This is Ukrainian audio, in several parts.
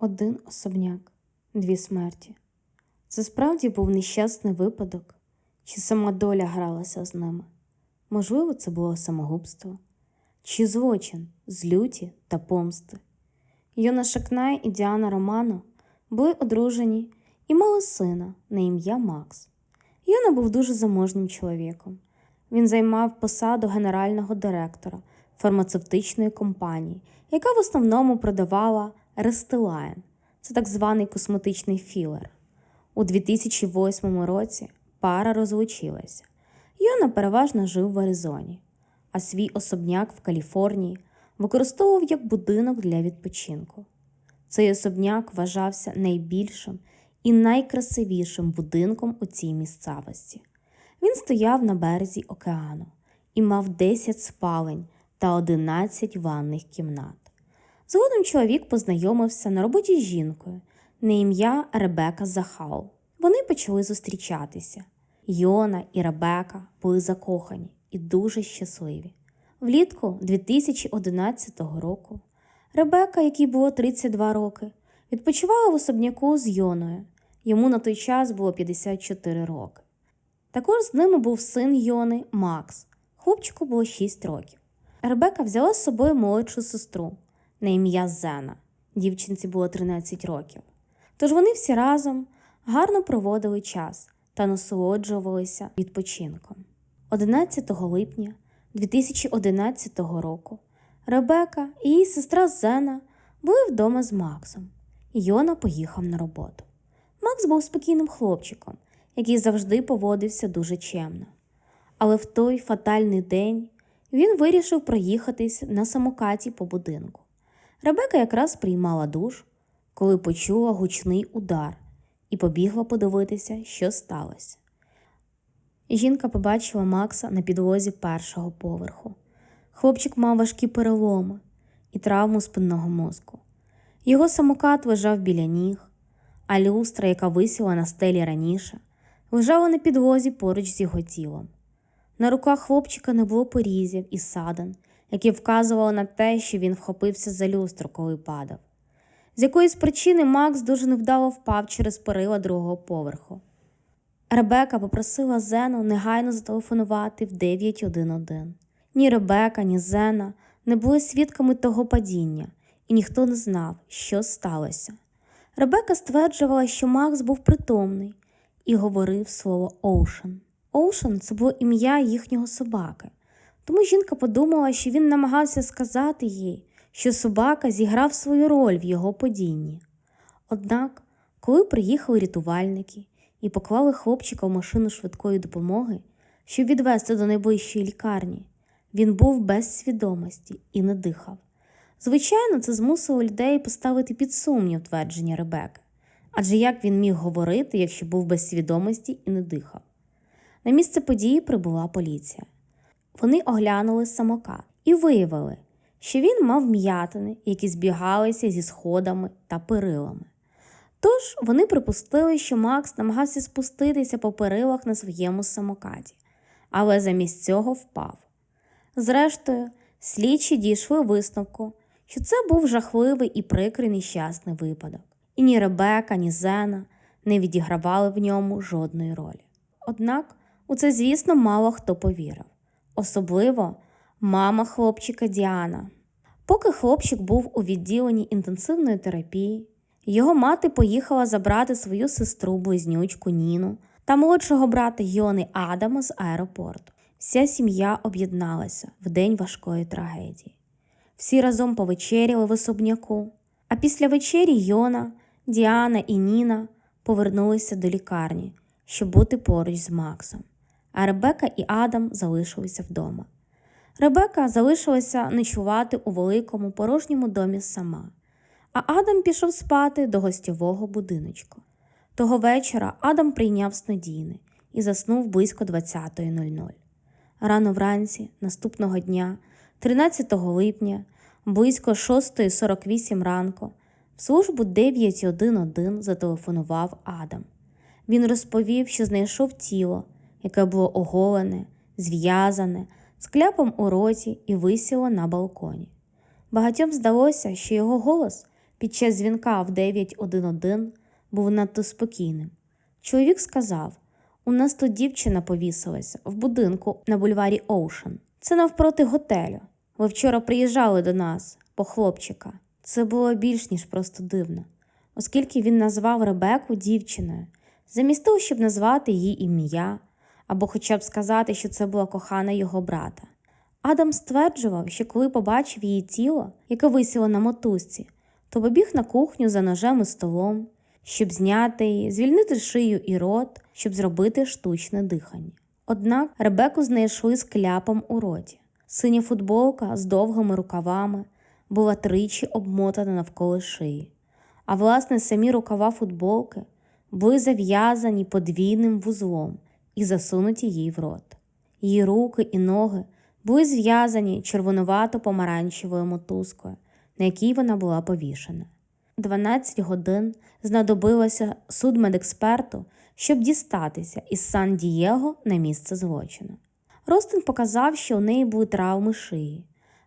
Один особняк, дві смерті. Це справді був нещасний випадок, чи сама доля гралася з ними? Можливо, це було самогубство, чи злочин з люті та помсти. Йона Шакнай і Діана Романо були одружені і мали сина на ім'я Макс. Йона був дуже заможним чоловіком. Він займав посаду генерального директора фармацевтичної компанії, яка в основному продавала Рестилайн. Це так званий косметичний філер. У 2008 році пара розлучилася. Йона переважно жив в Аризоні, а свій особняк в Каліфорнії використовував як будинок для відпочинку. Цей особняк вважався найбільшим і найкрасивішим будинком у цій місцевості. Він стояв на березі океану і мав 10 спалень та 11 ванних кімнат. Згодом чоловік познайомився на роботі з жінкою на ім'я Ребека Захал. Вони почали зустрічатися. Йона і Ребека були закохані і дуже щасливі. Влітку 2011 року Ребека, якій було 32 роки, відпочивала в особняку з Йоною. Йому на той час було 54 роки. Також з ними був син Йони Макс. Хлопчику було 6 років. Ребека взяла з собою молодшу сестру на ім'я Зена. Дівчинці було 13 років. Тож вони всі разом гарно проводили час та насолоджувалися відпочинком. 11 липня 2011 року Ребека і її сестра Зена були вдома з Максом. Йона поїхав на роботу. Макс був спокійним хлопчиком, який завжди поводився дуже чемно. Але в той фатальний день він вирішив проїхатись на самокаті по будинку. Ребека якраз приймала душ, коли почула гучний удар і побігла подивитися, що сталося. Жінка побачила Макса на підлозі першого поверху. Хлопчик мав важкі переломи і травму спинного мозку. Його самокат лежав біля ніг, а люстра, яка висіла на стелі раніше, лежала на підлозі поруч з його тілом. На руках хлопчика не було порізів і садин, які вказували на те, що він вхопився за люстру, коли падав. З якоїсь причини Макс дуже невдало впав через перила другого поверху. Ребека попросила Зену негайно зателефонувати в 911. Ні Ребека, ні Зена не були свідками того падіння, і ніхто не знав, що сталося. Ребека стверджувала, що Макс був притомний і говорив слово Оушен. Оушен це було ім'я їхнього собаки. Тому жінка подумала, що він намагався сказати їй, що собака зіграв свою роль в його падінні. Однак, коли приїхали рятувальники і поклали хлопчика в машину швидкої допомоги, щоб відвезти до найближчої лікарні, він був без свідомості і не дихав. Звичайно, це змусило людей поставити під сумнів твердження Ребеки, адже як він міг говорити, якщо був без свідомості і не дихав. На місце події прибула поліція. Вони оглянули самокат і виявили, що він мав м'ятини, які збігалися зі сходами та перилами. Тож вони припустили, що Макс намагався спуститися по перилах на своєму самокаті, але замість цього впав. Зрештою, слідчі дійшли висновку, що це був жахливий і прикрий нещасний випадок, і ні Ребека, ні Зена не відігравали в ньому жодної ролі. Однак у це, звісно, мало хто повірив, особливо мама хлопчика Діана. Поки хлопчик був у відділенні інтенсивної терапії, його мати поїхала забрати свою сестру близнючку Ніну та молодшого брата Йони Адама з аеропорту. Вся сім'я об'єдналася в день важкої трагедії. Всі разом повечеряли в особняку, а після вечері Йона, Діана і Ніна повернулися до лікарні, щоб бути поруч з Максом, а Ребека і Адам залишилися вдома. Ребека залишилася ночувати у великому порожньому домі сама, а Адам пішов спати до гостьового будиночку. Того вечора Адам прийняв снодійне і заснув близько 20.00. Рано вранці, наступного дня, 13 липня, близько 6.48 ранку, в службу 911 зателефонував Адам. Він розповів, що знайшов тіло, яке було оголене, зв'язане, з кляпом у роті і висіло на балконі. Багатьом здалося, що його голос під час дзвінка в 911 був надто спокійним. Чоловік сказав: У нас тут дівчина повісилася в будинку на бульварі Оушен. Це навпроти готелю. Ви вчора приїжджали до нас по хлопчика. Це було більш ніж просто дивно, оскільки він назвав Ребеку дівчиною, замість того, щоб назвати її ім'я, або хоча б сказати, що це була кохана його брата. Адам стверджував, що коли побачив її тіло, яке висіло на мотузці, то побіг на кухню за ножем і столом, щоб зняти її, звільнити шию і рот, щоб зробити штучне дихання. Однак Ребеку знайшли з кляпом у роті. Синя футболка з довгими рукавами була тричі обмотана навколо шиї, а власне самі рукава футболки були зав'язані подвійним вузлом і засунуті їй в рот. Її руки і ноги були зв'язані червонувато-помаранчевою мотузкою, на якій вона була повішена. 12 годин знадобилося судмедексперту, щоб дістатися із Сан-Дієго на місце злочину. Ростин показав, що у неї були травми шиї,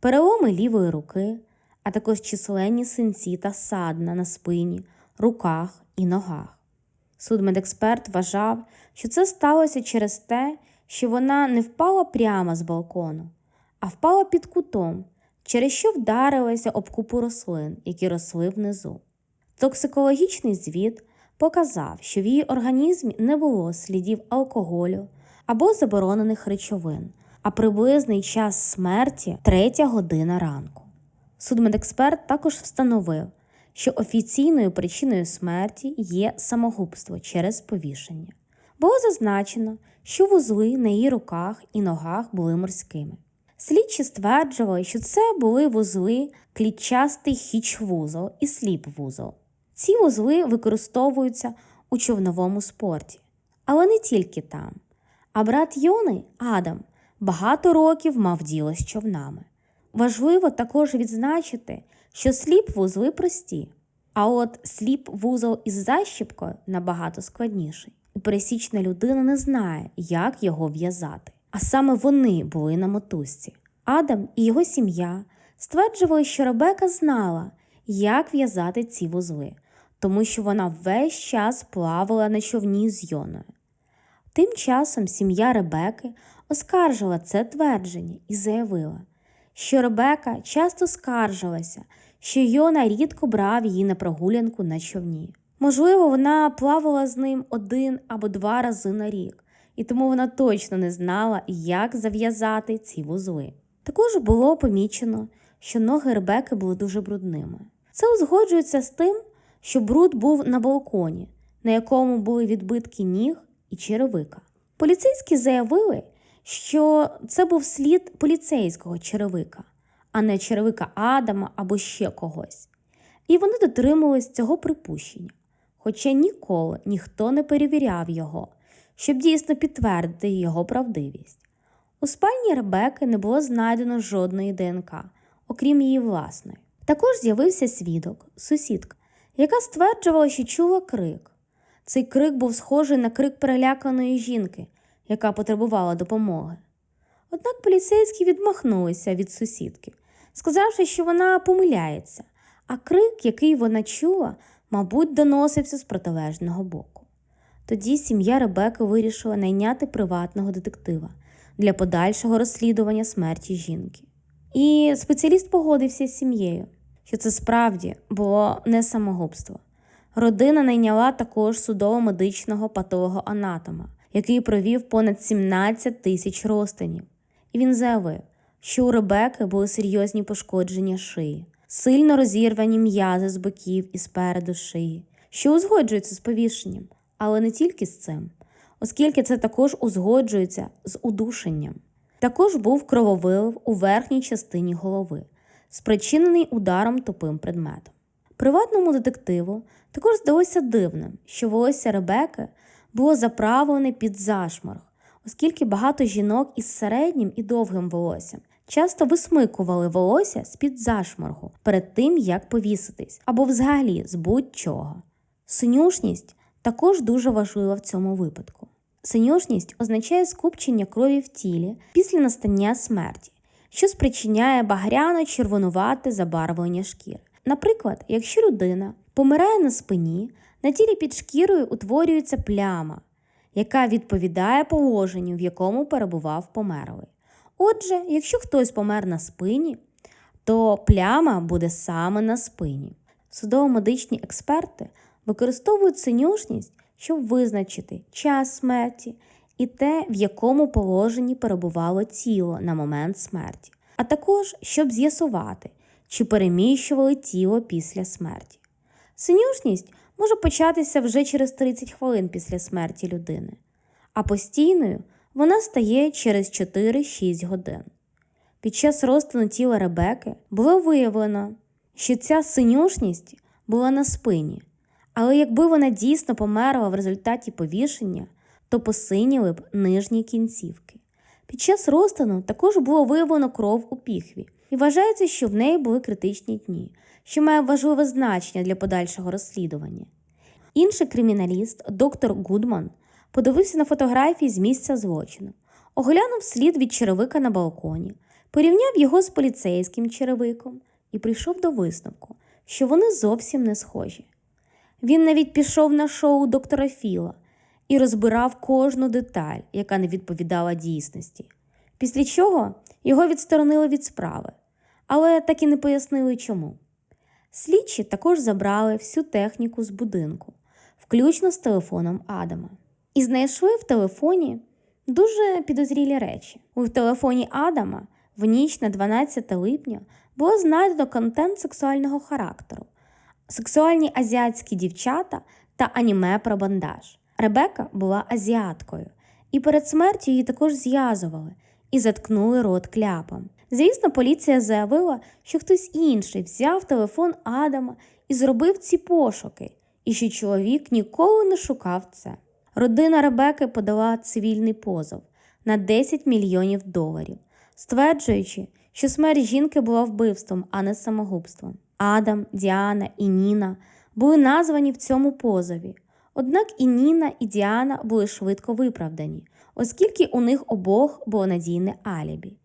переломи лівої руки, а також численні синці та садна на спині, руках і ногах. Судмедексперт вважав, що це сталося через те, що вона не впала прямо з балкону, а впала під кутом, через що вдарилася об купу рослин, які росли внизу. Токсикологічний звіт показав, що в її організмі не було слідів алкоголю або заборонених речовин, а приблизний час смерті третя година ранку. Судмедексперт також встановив, що офіційною причиною смерті є самогубство через повішення. Було зазначено, що вузли на її руках і ногах були морськими. Слідчі стверджували, що це були вузли клітчастий хіч-вузол і сліп-вузол. Ці вузли використовуються у човновому спорті, але не тільки там. А брат Йони, Адам, багато років мав діло з човнами. Важливо також відзначити, що сліп-вузли прості, а от сліп-вузол із защіпкою набагато складніший, і пересічна людина не знає, як його в'язати. А саме вони були на мотузці. Адам і його сім'я стверджували, що Ребека знала, як в'язати ці вузли, тому що вона весь час плавала на човні з Йоною. Тим часом сім'я Ребеки оскаржила це твердження і заявила, що Ребека часто скаржилася, що Йона рідко брав її на прогулянку на човні. Можливо, вона плавала з ним один або два рази на рік, і тому вона точно не знала, як зав'язати ці вузли. Також було помічено, що ноги Ребеки були дуже брудними. Це узгоджується з тим, що бруд був на балконі, на якому були відбитки ніг і черевика. Поліцейські заявили, що це був слід поліцейського черевика, а не черевика Адама або ще когось. І вони дотримувались цього припущення, хоча ніколи ніхто не перевіряв його, щоб дійсно підтвердити його правдивість. У спальні Ребеки не було знайдено жодної ДНК, окрім її власної. Також з'явився свідок, сусідка, яка стверджувала, що чула крик. Цей крик був схожий на крик переляканої жінки, яка потребувала допомоги. Однак поліцейські відмахнулися від сусідки, сказавши, що вона помиляється, а крик, який вона чула, мабуть, доносився з протилежного боку. Тоді сім'я Ребеки вирішила найняти приватного детектива для подальшого розслідування смерті жінки. І спеціаліст погодився з сім'єю, що це справді було не самогубство. Родина найняла також судово-медичного патолога-анатома, який провів понад 17 тисяч розтинів. І він заявив, що у Ребеки були серйозні пошкодження шиї, сильно розірвані м'язи з боків і спереду шиї, що узгоджується з повішенням, але не тільки з цим, оскільки це також узгоджується з удушенням. Також був крововилив у верхній частині голови, спричинений ударом тупим предметом. Приватному детективу також здалося дивним, що волосся Ребеки було заправлене під зашморг, оскільки багато жінок із середнім і довгим волоссям часто висмикували волосся з-під зашморгу перед тим, як повіситись, або взагалі з будь-чого. Синюшність також дуже важлива в цьому випадку. Синюшність означає скупчення крові в тілі після настання смерті, що спричиняє багряно-червонувате забарвлення шкіри. Наприклад, якщо людина помирає на спині, на тілі під шкірою утворюється пляма, яка відповідає положенню, в якому перебував померлий. Отже, якщо хтось помер на спині, то пляма буде саме на спині. Судово-медичні експерти використовують синюшність, щоб визначити час смерті і те, в якому положенні перебувало тіло на момент смерті, а також щоб з'ясувати, чи переміщували тіло після смерті. Синюшність може початися вже через 30 хвилин після смерті людини, а постійною вона стає через 4-6 годин. Під час розтину тіла Ребеки було виявлено, що ця синюшність була на спині, але якби вона дійсно померла в результаті повішення, то посиніли б нижні кінцівки. Під час розтину також було виявлено кров у піхві, і вважається, що в неї були критичні дні, що має важливе значення для подальшого розслідування. Інший криміналіст, доктор Гудман, подивився на фотографії з місця злочину, оглянув слід від черевика на балконі, порівняв його з поліцейським черевиком і прийшов до висновку, що вони зовсім не схожі. Він навіть пішов на шоу доктора Філа і розбирав кожну деталь, яка не відповідала дійсності. Після чого його відсторонили від справи, але так і не пояснили чому. Слідчі також забрали всю техніку з будинку, включно з телефоном Адама, і знайшли в телефоні дуже підозрілі речі. У телефоні Адама в ніч на 12 липня було знайдено контент сексуального характеру, сексуальні азіатські дівчата та аніме про бандаж. Ребека була азіаткою, і перед смертю її також зв'язували і заткнули рот кляпом. Звісно, поліція заявила, що хтось інший взяв телефон Адама і зробив ці пошуки, і що чоловік ніколи не шукав це. Родина Ребеки подала цивільний позов на 10 мільйонів доларів, стверджуючи, що смерть жінки була вбивством, а не самогубством. Адам, Діана і Ніна були названі в цьому позові. Однак і Ніна, і Діана були швидко виправдані, оскільки у них обох було надійне алібі.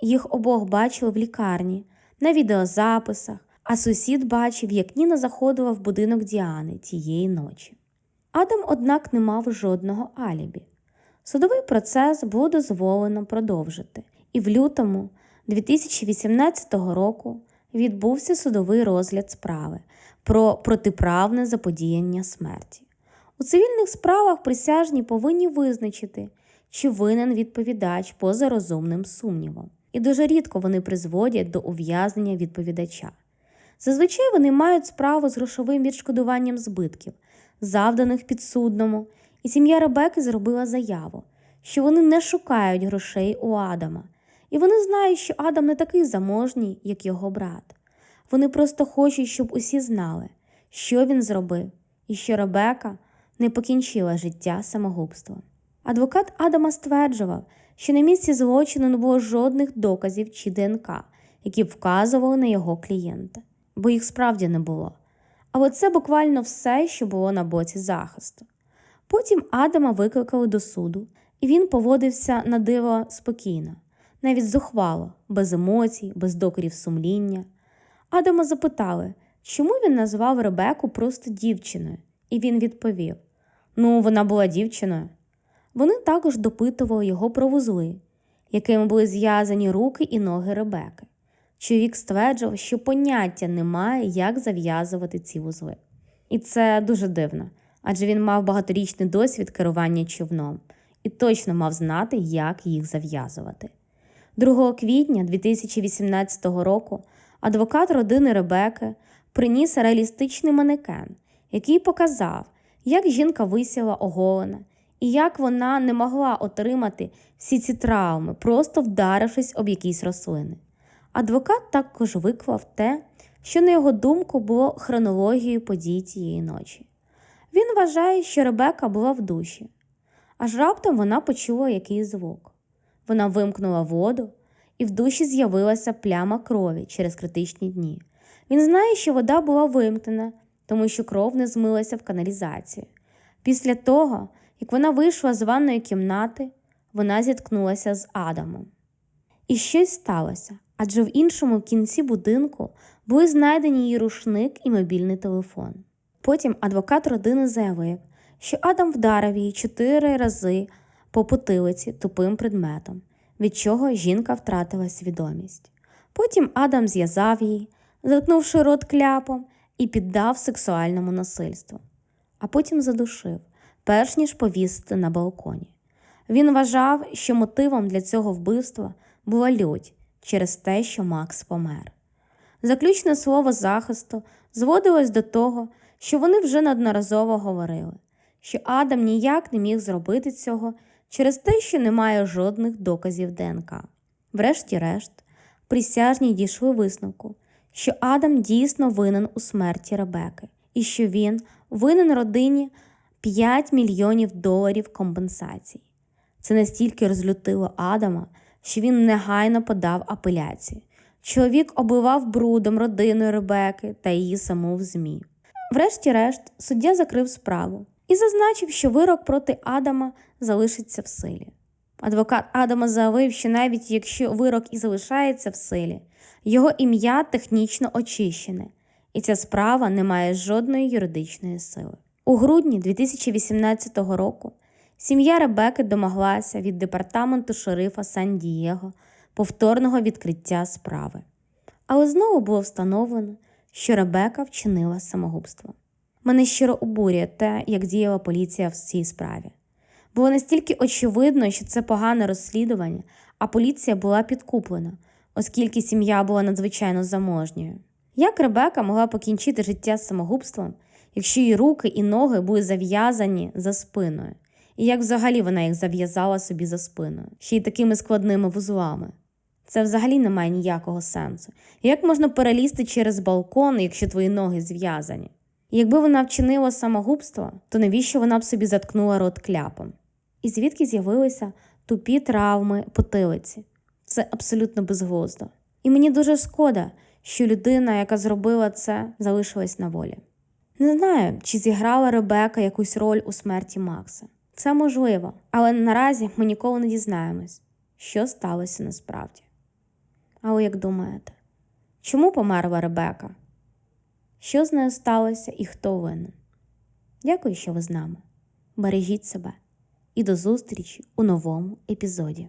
Їх обох бачили в лікарні, на відеозаписах, а сусід бачив, як Ніна заходила в будинок Діани тієї ночі. Адам, однак, не мав жодного алібі. Судовий процес було дозволено продовжити, і в лютому 2018 року відбувся судовий розгляд справи про протиправне заподіяння смерті. У цивільних справах присяжні повинні визначити, чи винен відповідач поза розумним сумнівом, і дуже рідко вони призводять до ув'язнення відповідача. Зазвичай вони мають справу з грошовим відшкодуванням збитків, завданих підсудному, і сім'я Ребеки зробила заяву, що вони не шукають грошей у Адама, і вони знають, що Адам не такий заможній, як його брат. Вони просто хочуть, щоб усі знали, що він зробив, і що Ребека не покінчила життя самогубством. Адвокат Адама стверджував, що на місці злочину не було жодних доказів чи ДНК, які вказували на його клієнта, бо їх справді не було. Але це буквально все, що було на боці захисту. Потім Адама викликали до суду, і він поводився на диво спокійно, навіть зухвало, без емоцій, без докорів сумління. Адама запитали, чому він назвав Ребеку просто дівчиною, і він відповів: Ну, вона була дівчиною. Вони також допитували його про вузли, якими були зв'язані руки і ноги Ребеки. Чоловік стверджував, що поняття немає, як зав'язувати ці вузли. І це дуже дивно, адже він мав багаторічний досвід керування човном і точно мав знати, як їх зав'язувати. 2 квітня 2018 року адвокат родини Ребеки приніс реалістичний манекен, який показав, як жінка висіла оголена і як вона не могла отримати всі ці травми, просто вдарившись об якісь рослини. Адвокат також виклав те, що, на його думку, було хронологією подій цієї ночі. Він вважає, що Ребека була в душі, аж раптом вона почула якийсь звук. Вона вимкнула воду, і в душі з'явилася пляма крові через критичні дні. Він знає, що вода була вимкнена, тому що кров не змилася в каналізацію. Після того, як вона вийшла з ванної кімнати, вона зіткнулася з Адамом. І щось сталося. адже в іншому кінці будинку були знайдені її рушник і мобільний телефон. Потім адвокат родини заявив, що Адам вдарив її чотири рази по потилиці тупим предметом, від чого жінка втратила свідомість. Потім Адам зв'язав її, заткнувши рот кляпом, і піддав сексуальному насильству, а потім задушив, перш ніж повісити на балконі. Він вважав, що мотивом для цього вбивства була лють через те, що Макс помер. Заключне слово захисту зводилось до того, що вони вже неодноразово говорили, що Адам ніяк не міг зробити цього через те, що немає жодних доказів ДНК. Врешті-решт, присяжні дійшли висновку, що Адам дійсно винен у смерті Ребеки і що він винен родині 5 мільйонів доларів компенсацій. Це настільки розлютило Адама, що він негайно подав апеляцію. Чоловік обливав брудом родину Ребеки та її саму в ЗМІ. Врешті-решт, суддя закрив справу і зазначив, що вирок проти Адама залишиться в силі. Адвокат Адама заявив, що навіть якщо вирок і залишається в силі, його ім'я технічно очищене, і ця справа не має жодної юридичної сили. У грудні 2018 року сім'я Ребеки домоглася від департаменту шерифа Сан-Дієго повторного відкриття справи. Але знову було встановлено, що Ребека вчинила самогубство. Мене щиро обурює те, як діяла поліція в цій справі. Було настільки очевидно, що це погане розслідування, а поліція була підкуплена, оскільки сім'я була надзвичайно заможньою. Як Ребека могла покінчити життя самогубством, якщо її руки і ноги були зав'язані за спиною? І як взагалі вона їх зав'язала собі за спиною, ще й такими складними вузлами? Це взагалі не має ніякого сенсу. Як можна перелізти через балкон, якщо твої ноги зв'язані? Якби вона вчинила самогубство, то навіщо вона б собі заткнула рот кляпом? І звідки з'явилися тупі травми потилиці? Це абсолютно безглуздо. І мені дуже шкода, що людина, яка зробила це, залишилась на волі. Не знаю, чи зіграла Ребека якусь роль у смерті Макса. Це можливо, але наразі ми ніколи не дізнаємось, що сталося насправді. Але як думаєте, чому померла Ребека? Що з нею сталося і хто винен? Дякую, що ви з нами. Бережіть себе і до зустрічі у новому епізоді.